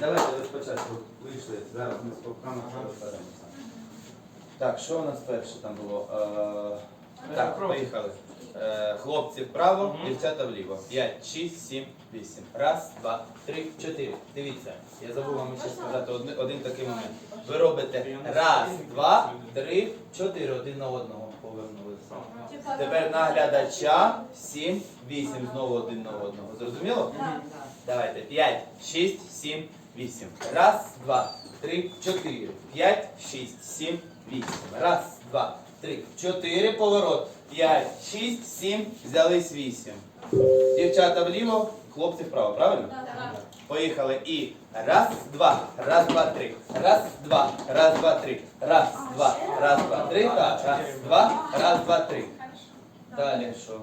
давайте ви спочатку вийшли. Зараз ми з попками розберемося. Так, що у нас перше там було? Е, так, поїхали. Е, хлопці вправо, дівчата вліво. 5, 6, 7, 8. Раз, два, три, чотири. Дивіться, я забув вам ще сказати один, один такий момент. Ви робите раз, два, три, чотири. Один на одного повернулися. Тепер наглядача 7, 8. Знову один на одного. Зрозуміло? Давайте. 5, 6, 7, 8. Раз, два, три, чотири. 5, 6, 7, 8. Раз, два, три, чотири. Поворот. 5, 6, 7. Взялись 8. Дівчата вліво, хлопці вправо, правильно? Поїхали. І раз, два, раз, два, три. Раз, два, раз, два, три. Раз, два, раз, два, три. Так, раз, два, раз, два, три. Далі що?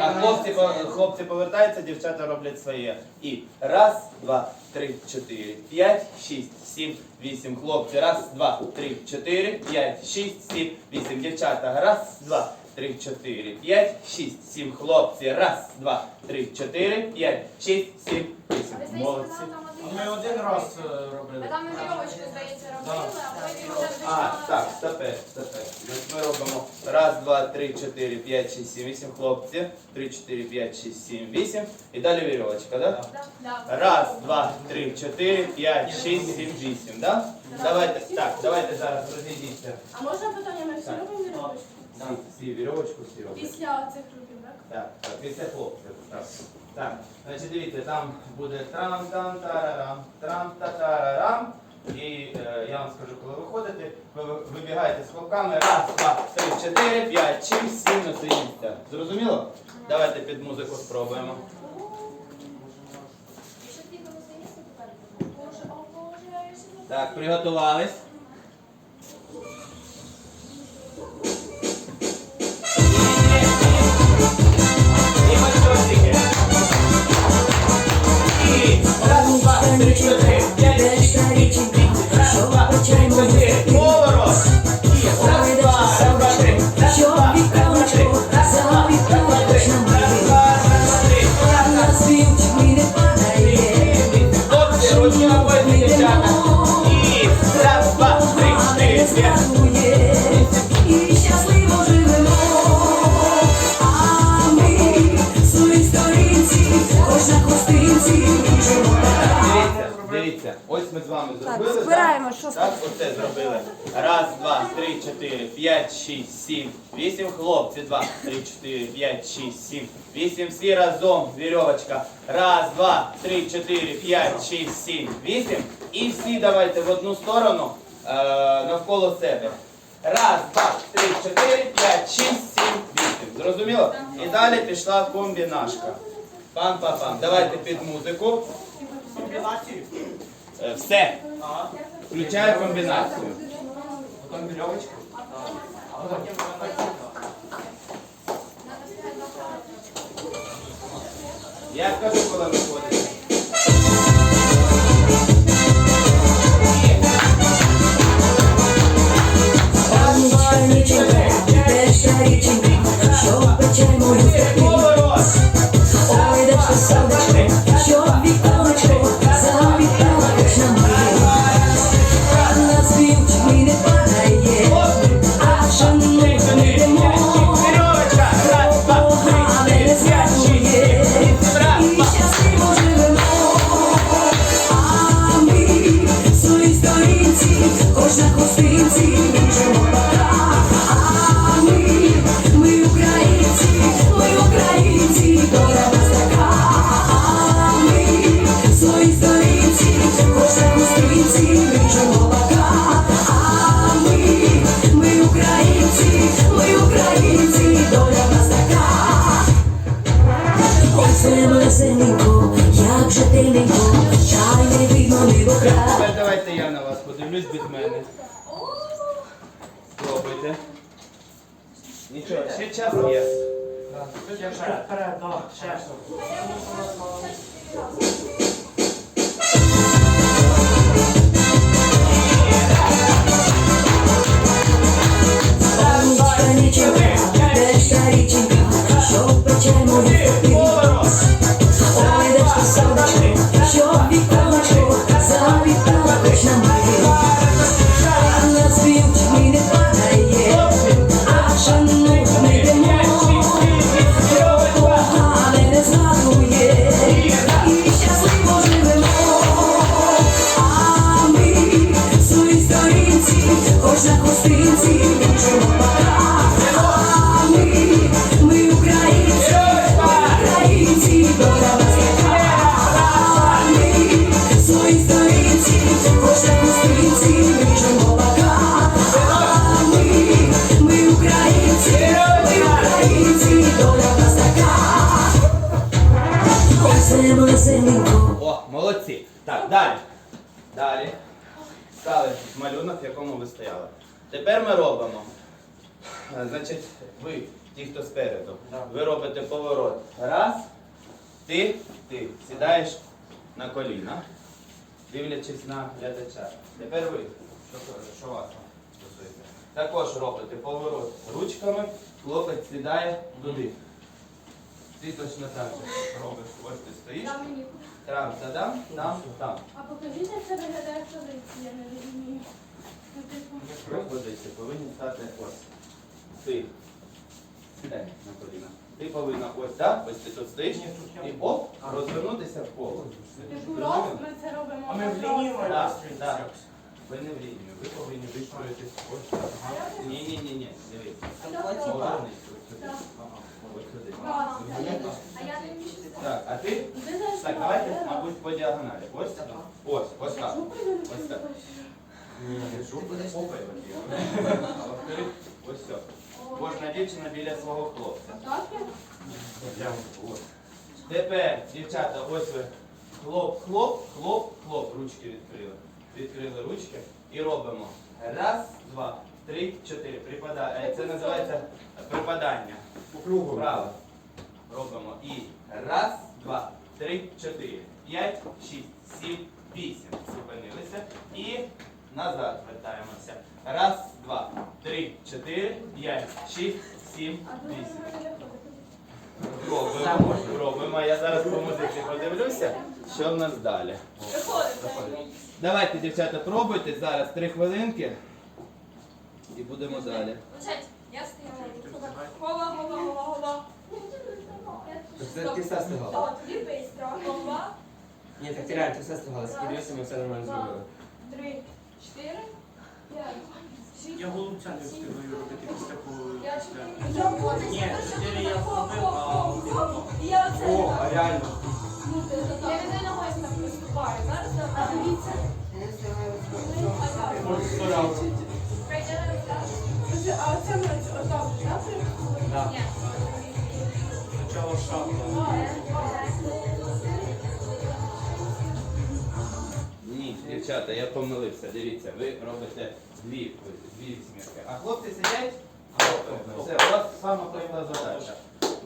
А хлопці, по- хлопці повертаються, дівчата роблять своє. І раз, два, три, чотири, п'ять, шість, сім, вісім. Хлопці, раз, два, три, чотири, п'ять, шість, сім, вісім. Дівчата, раз, два, три, чотири, п'ять, шість, сім. Хлопці, раз, два, три, чотири, п'ять, шість, сім, вісім. Молодці. Ми один раз е, робили. Там вірьовочку, здається, робили, а потім вже А, так, стопе, стопе. Значить ми робимо раз, два, три, чотири, п'ять, шість, сім, вісім. Хлопці. Три, чотири, п'ять, шість, сім, вісім. І далі вірьовочка, так? Да. Раз, два, три, чотири, п'ять, шість, сім, вісім, да? Давайте, так, давайте зараз розійдіться. А можна питання, ми всі Так. робимо вірьовочку? Всі, всі вірьовочку, всі роблять. Після цих так? Так, так, після хлопців. Так. Так, значить, дивіться, там буде трам-там-тарарам, трам-та-тарарам. І е, я вам скажу, коли виходите, ви ви- вибігаєте з хлопками. Раз, два, три, чотири, п'ять, шість, сім, на. Зрозуміло? Давайте під музику спробуємо. Якщо ти два, три, чотири, п'ять, що сім, вісім. Оце зробили. Раз, два, три, чотири, п'ять, шість, сім, вісім. Хлопці, два, три, чотири, п'ять, шість, сім, вісім. Всі разом, вірьовочка. Раз, два, три, чотири, п'ять, шість, сім, вісім. І всі давайте в одну сторону е, навколо себе. Раз, два, три, чотири, п'ять, шість, сім, вісім. Зрозуміло? І далі пішла комбінашка. Пам-пам-пам. Давайте під музику. Е, Все. Включаю комбінацію. Потім вірьовочку. А потім комбінацію. Я скажу, коли виходите. Панічка нічого, перша річенька, що пече мою ще час є. Ще ще. Далі. Стали малюнок, в якому ви стояли. Тепер ми робимо. е, Значить, ви, ті, хто спереду, ви робите поворот. Раз. Ти, ти сідаєш на коліна, дивлячись на глядача. Тепер ви, що, що вас стосується. Також робите поворот ручками, хлопець сідає туди. Ти точно так же робиш. Ось ти стоїш. Там мені. Там, там, там, там. А покажіть, як це виглядає в таблиці, я не розумію. Ну, типу, Ви повинні стати ось. Ти. Сідай на коліна. Ти повинна ось так, ось ти тут стоїш. І оп, розвернутися в коло. типу ми це робимо. А ми в лінію Так, маємо так. Ви не в лінію, ви повинні вистроїтись ось так. Ні, ні, ні, ні, дивіться. Повернись. Так. А ти? Так, давайте, мабуть, по діагоналі. Ось так. Ось, ось так. Ось так. ось все. Кожна дівчина біля свого хлопця. Тепер, дівчата, ось ви хлоп, хлоп, хлоп, хлоп, ручки відкрили. Відкрили ручки і робимо. Раз, два, три, чотири. Е, Це називається припадання. По кругу. Вправо. Робимо. І раз, два, три, чотири, п'ять, шість, сім, вісім. Зупинилися. І назад вертаємося. Раз, два, три, чотири, п'ять, шість, сім, вісім. Робимо, робимо. Я зараз по музиці подивлюся, що в нас далі. Давайте, дівчата, пробуйте зараз три хвилинки і будемо далі. Я стояла. Голова, голова. Це ти все стигала. О, тоді бистро. Голова. Ні, так ти реально ти все стигала. Скидайся, ми все нормально зробили. Три, чотири, п'ять, шість. Я голубця не встигаю робити після такого. Я чотири. Я- Я. Ні, чотири я зробив, а Я це. О, а реально. Ну, ти Я не ногою так виступаю. Зараз я а дивіться. Ось стояв. Скажи, А оце ми отак, так? Да. Ні. Спочатку шапка. Ні, дівчата, я помилився. Дивіться, ви робите дві, дві вісьмірки. А хлопці сидять, хлопці, все, у вас сама проста задача.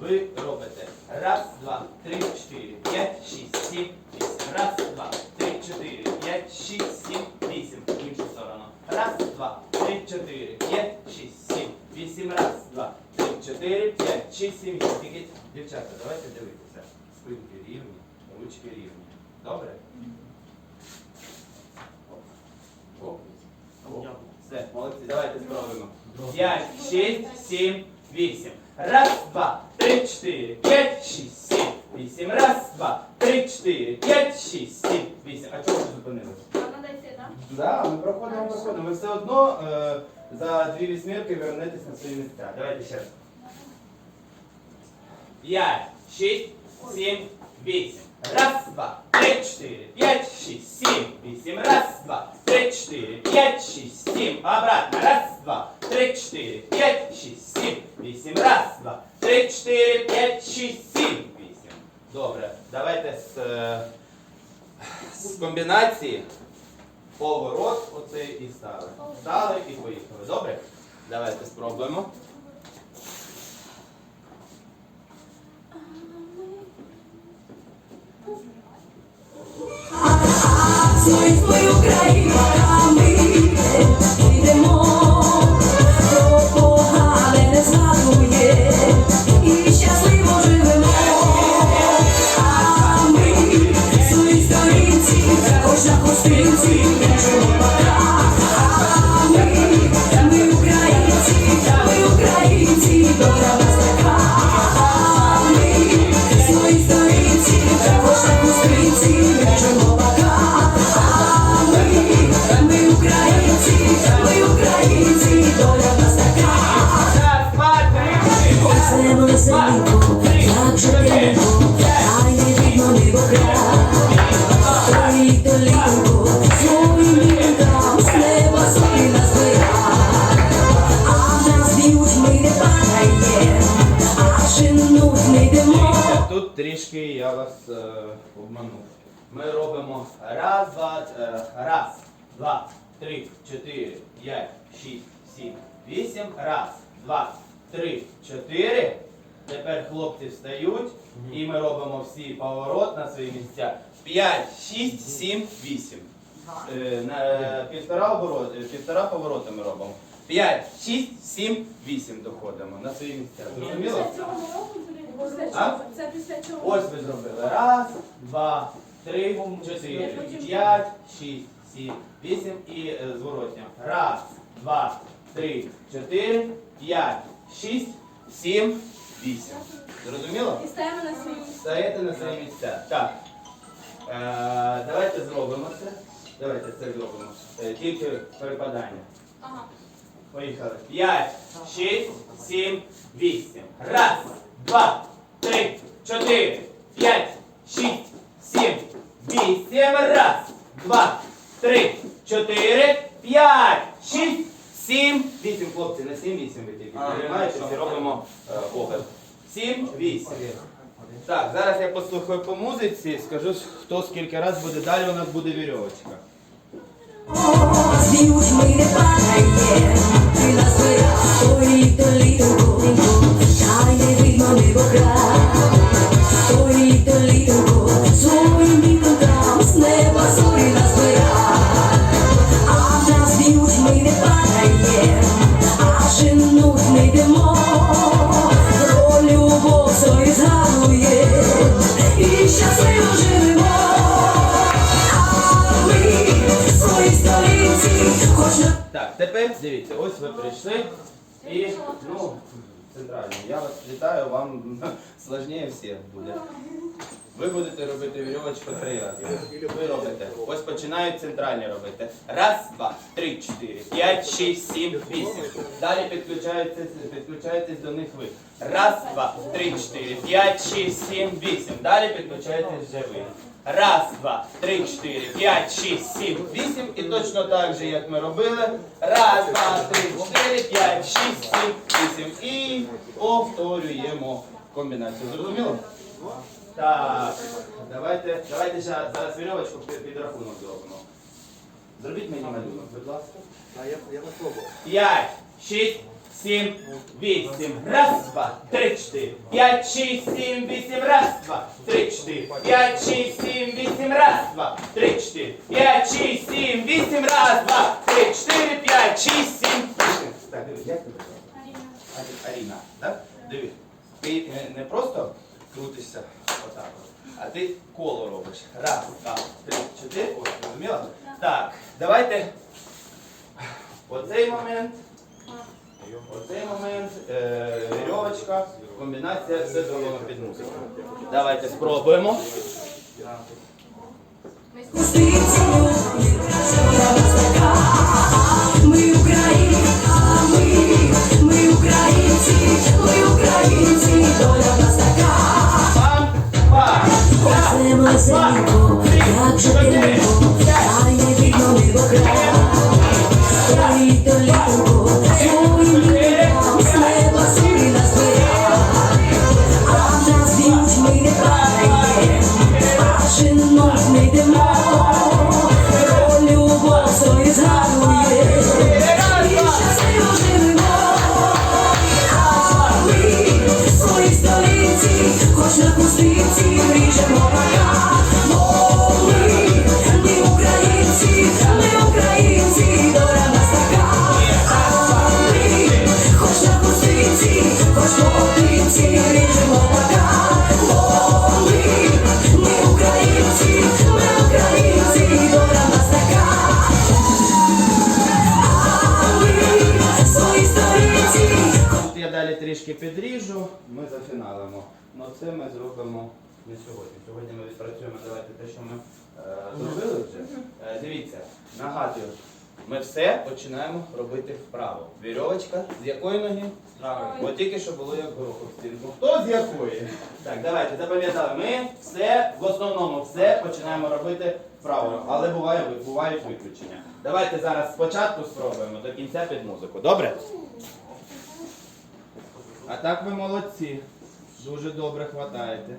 Ви робите раз, два, три, чотири, п'ять, шість, сім, вісім. Раз, два, три, чотири, п'ять, шість, сім, вісім. В іншу сторону. Раз, два, три, чотири, п'ять, шість, сім, вісім. Раз, два, три, чотири, п'ять, шість, сім, вісім. Тільки, дівчата, давайте дивитися. Спинки рівні, ручки рівні. Добре? Оп. Оп. Все, молодці, давайте спробуємо. П'ять, шість, сім, вісім. Раз, два, три, чотири, п'ять, шість, сім, вісім. Раз, два, три, чотири, п'ять, шість, сім, вісім. А чого ви зупинилися? Так? Да, ми проходимо, проходимо. Ви все одно е, за дві вісьмірки вернетесь на свої місця. Давайте ще раз. П'ять, шість, сім, вісім. Раз, два, три, чотири, п'ять, шість, сім, вісім. Раз, два, три, чотири, п'ять, шість, сім. Обратно. Раз, два, три, чотири, п'ять, шість, сім, вісім. Раз, два, три, чотири, п'ять, шість, сім, вісім. Добре, давайте з, е, з комбінації поворот оцей і стали. Стали і поїхали. Добре? Давайте спробуємо. Свою твою країну, Тут трішки я вас е, обманув. Ми робимо раз, два, е, раз, два, три, чотири, п'ять, шість, сім, вісім, раз, два, три, чотири. Тепер хлопці встають і ми робимо всі поворот на свої місця. П'ять, шість, сім, вісім. Е, на півтора обороти, півтора поворота ми робимо. П'ять, шість, сім, вісім доходимо на свої місця. Зрозуміло? Після цього ми робимо Після А? чого? Це після чого? Ось ви зробили. Раз, два, три, чотири, п'ять, шість, сім, вісім і е, зворотня. Раз, два, три, чотири, п'ять, шість, сім, вісім. Зрозуміло? І стаємо на свої місця. Стаєте на свої місця. Так. Е, давайте зробимо це. Давайте це зробимо. Е, тільки перепадання. Ага. Поїхали. П'ять, шість, сім, вісім. Раз, два, три, чотири, п'ять, шість, сім, вісім. Раз, два, три, чотири, п'ять, шість, сім, вісім. Хлопці, на сім, вісім ви тільки приймаєтесь робимо оберт. Сім, вісім. Так, зараз я послухаю по музиці, скажу, хто скільки раз буде. Далі у нас буде вірьовочка. З людьми не падає, ти назбирав ой, то літонько, і ну, центрально. Я вас вітаю, вам сложніше всіх буде. Ви будете робити вірьовочку три. Ви робите. Ось починають центральні робити. Раз, два, три, чотири, п'ять, шість, сім, вісім. Далі підключаєтесь, підключаєтесь до них ви. Раз, два, три, чотири, п'ять, шість, сім, вісім. Далі підключаєтесь вже ви. Раз, два, три, чотири, п'ять, шість, сім, вісім. І точно так же, як ми робили. Раз, два, три, чотири, п'ять, шість, сім, вісім. І повторюємо комбінацію. Зрозуміло? Так, давайте, давайте ще зараз вірьовочку під, під рахунок зробимо. Зробіть мені малюнок, будь ласка. А я, я попробував. П'ять, шість, сім, вісім. Раз, два, три, чотири. П'ять, шість, сім, вісім. Раз, два, три, чотири. П'ять, шість, сім, вісім. Раз, два, три, чотири. П'ять, шість, сім, вісім. Раз, два, три, чотири, п'ять, шість, сім. Так, дивись, як тебе звати? Аріна. Аріна, так? Дивись. Ти не, не просто крутишся отак, а ти коло робиш. Раз, два, три, чотири. Ось, зрозуміла? Так, давайте. Оцей момент. Оцей момент, е, вірьовочка, комбінація, все зроблено під музику. Давайте спробуємо. Гостинцю, не сьогодні. Сьогодні ми відпрацюємо давайте те, що ми е, зробили вже. Е, дивіться, нагадую, ми все починаємо робити вправо. Вірьовочка з якої ноги? От тільки що було як гороху в стінку. Хто з якої? Так, давайте запам'ятали. Ми все, в основному все починаємо робити вправо. Але буває, бувають виключення. Давайте зараз спочатку спробуємо до кінця під музику. Добре? А так ви молодці. Дуже добре хватаєте.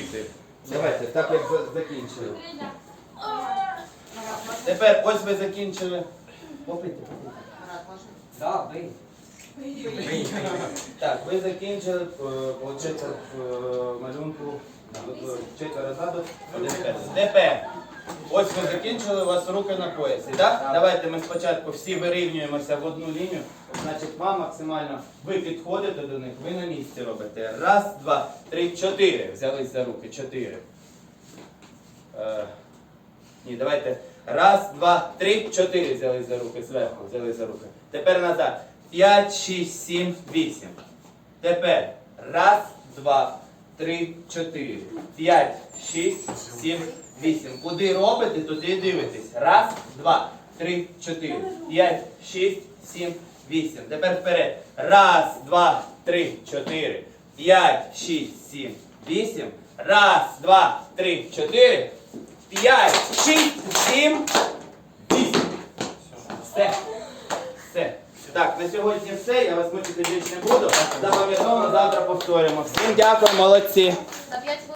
Так, довчити. Давайте, так як за- закінчили. Тепер ось ви закінчили. Попийте, попийте. Да, бий. Так, ви закінчили, виходить, в малюнку е, четверо ззаду, один спереду. Тепер, ось ви закінчили, у вас руки на поясі, так? Давайте ми спочатку всі вирівнюємося в одну лінію. Значить, вам максимально, ви підходите до них, ви на місці робите. Раз, два, три, чотири. Взялись за руки, чотири. Е, ні, давайте. Раз, два, три, чотири. Взяли за руки. Зверху взяли за руки. Тепер назад. П'ять, шість, сім, вісім. Тепер. Раз, два, три, чотири. П'ять, шість, сім, вісім. Куди робите, туди дивитесь. Раз, два, три, чотири. П'ять, шість, сім, вісім. Тепер вперед. Раз, два, три, чотири. П'ять, шість, сім, вісім. Раз, два, три, чотири. П'ять, шість, сім, вісім. Все. Так, на сьогодні все. Я вас мучити більше не буду. Запам'ятовано, завтра повторимо. Всім дякую, молодці.